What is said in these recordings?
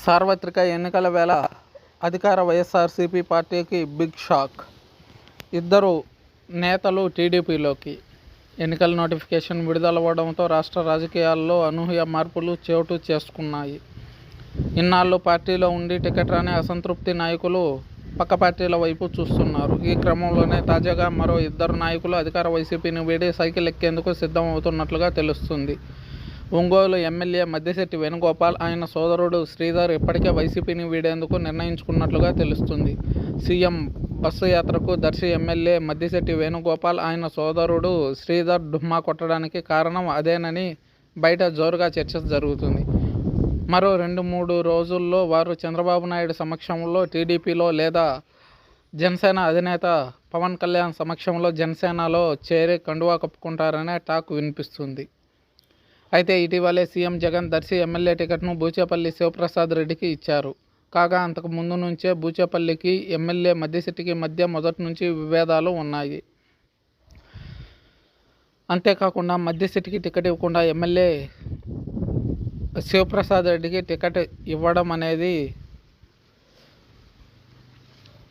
సార్వత్రిక ఎన్నికల వేళ అధికార వైఎస్ఆర్సీపీ పార్టీకి బిగ్ షాక్. ఇద్దరు నేతలు టీడీపీలోకి. ఎన్నికల నోటిఫికేషన్ విడుదలవ్వడంతో రాష్ట్ర రాజకీయాల్లో అనూహ్య మార్పులు చోటు చేసుకున్నాయి. ఇన్నాళ్ళు పార్టీలో ఉండి టికెట్ రాని అసంతృప్తి నాయకులు పక్క పార్టీల వైపు చూస్తున్నారు. ఈ క్రమంలోనే తాజాగా మరో ఇద్దరు నాయకులు అధికార వైసీపీని వీడి సైకిల్ ఎక్కేందుకు సిద్ధం అవుతున్నట్లుగా తెలుస్తుంది. ఒంగోలు ఎమ్మెల్యే మద్దిశెట్టి వేణుగోపాల్ ఆయన సోదరుడు శ్రీధర్ ఇప్పటికే వైసీపీని వీడేందుకు నిర్ణయించుకున్నట్లుగా తెలుస్తుంది. సీఎం బస్సు యాత్రకు దర్శి ఎమ్మెల్యే మద్దిశెట్టి వేణుగోపాల్ ఆయన సోదరుడు శ్రీధర్ డుమ్మా కొట్టడానికి కారణం అదేనని బయట జోరుగా చర్చ జరుగుతుంది. మరో రెండు మూడు రోజుల్లో వారు చంద్రబాబు నాయుడు సమక్షంలో టీడీపీలో లేదా జనసేన అధినేత పవన్ కళ్యాణ్ సమక్షంలో జనసేనలో చేరి కండువా కప్పుకుంటారనే టాక్ వినిపిస్తుంది. అయితే ఇటీవలే సీఎం జగన్ దర్శి ఎమ్మెల్యే టికెట్ను బూచేపల్లి శివప్రసాద్ రెడ్డికి ఇచ్చారు. కాగా అంతకు ముందు నుంచే బూచేపల్లికి ఎమ్మెల్యే మద్దిశెట్టికి మధ్య మొదటి నుంచి విభేదాలు ఉన్నాయి. అంతేకాకుండా మద్దిశెట్టికి టికెట్ ఇవ్వకుండా ఎమ్మెల్యే శివప్రసాద్ రెడ్డికి టికెట్ ఇవ్వడం అనేది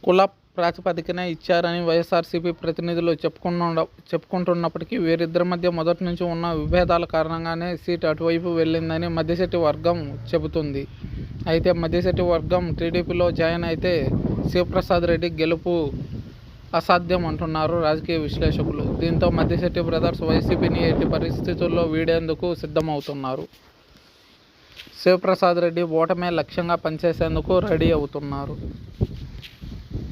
కుల ప్రాతిపదికన ఇచ్చారని వైఎస్ఆర్సీపీ ప్రతినిధులు చెప్పుకున్న చెప్పుకుంటున్నప్పటికీ వీరిద్దరి మధ్య మొదటి నుంచి ఉన్న విభేదాల కారణంగానే సీట్ అటువైపు వెళ్ళిందని మధ్యశెట్టి వర్గం చెబుతుంది. అయితే మధ్యశెట్టి వర్గం టీడీపీలో జాయిన్ అయితే శివప్రసాద్ రెడ్డి గెలుపు అసాధ్యం అంటున్నారు రాజకీయ విశ్లేషకులు. దీంతో మధ్యశెట్టి బ్రదర్స్ వైసీపీని ఎట్టి పరిస్థితుల్లో వీడేందుకు సిద్ధమవుతున్నారు? శివప్రసాద్ రెడ్డి ఓటమే లక్ష్యంగా పనిచేసేందుకు రెడీ అవుతున్నారు.